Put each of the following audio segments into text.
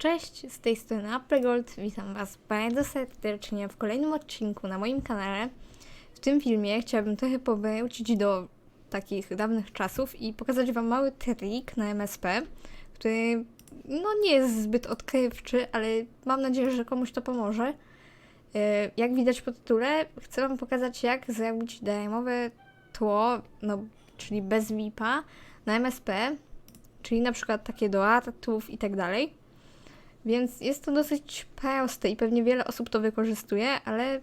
Cześć, z tej strony Applegold. Witam Was bardzo serdecznie w kolejnym odcinku na moim kanale. W tym filmie chciałabym trochę powrócić do takich dawnych czasów i pokazać Wam mały trik na MSP, który no nie jest zbyt odkrywczy, ale mam nadzieję, że komuś to pomoże. E, Jak widać po tytule, chcę Wam pokazać jak zrobić darmowe tło, no, czyli bez VIP-a na MSP, czyli na przykład takie do artów i tak dalej. Więc jest to dosyć proste i pewnie wiele osób to wykorzystuje, ale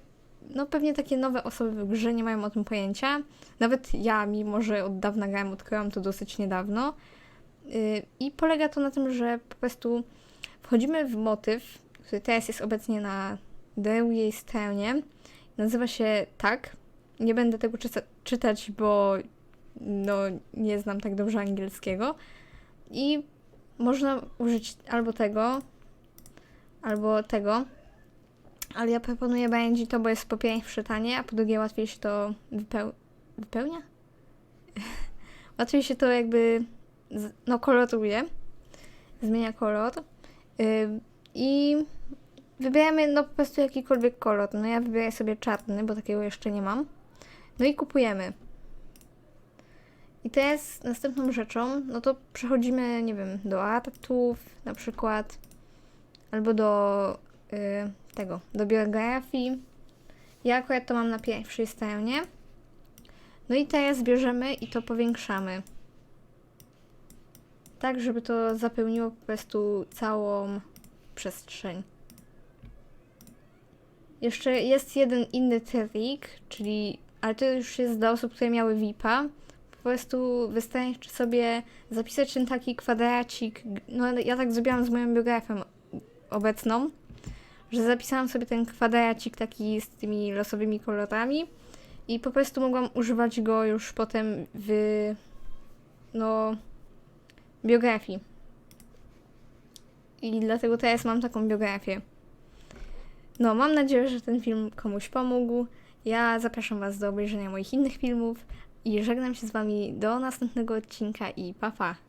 no pewnie takie nowe osoby w grze nie mają o tym pojęcia. Nawet ja, mimo że od dawna grałem, odkryłam to dosyć niedawno. Yy, I polega to na tym, że po prostu wchodzimy w motyw, który teraz jest obecnie na drugiej stronie. Nazywa się tak. Nie będę tego czyta- czytać, bo no, nie znam tak dobrze angielskiego. I można użyć albo tego, albo tego. Ale ja proponuję będzie to, bo jest po pierwsze tanie, a po drugie łatwiej się to wypeł... wypełnia? łatwiej się to jakby no koloruje. Zmienia kolor. Ym, I wybieramy no po prostu jakikolwiek kolor. No ja wybiorę sobie czarny, bo takiego jeszcze nie mam. No i kupujemy. I teraz następną rzeczą, no to przechodzimy, nie wiem, do artów na przykład, albo do y, tego, do biografii. Ja akurat to mam na pierwszej stronie. No i teraz bierzemy i to powiększamy. Tak, żeby to zapełniło po prostu całą przestrzeń. Jeszcze jest jeden inny trik, czyli, ale to już jest dla osób, które miały VIP-a. Po prostu wystarczy sobie zapisać ten taki kwadracik. No ja tak zrobiłam z moją biografią obecną, że zapisałam sobie ten kwadracik taki z tymi losowymi kolorami i po prostu mogłam używać go już potem w no biografii. I dlatego teraz mam taką biografię. No, mam nadzieję, że ten film komuś pomógł. Ja zapraszam Was do obejrzenia moich innych filmów i żegnam się z Wami do następnego odcinka i pa pa!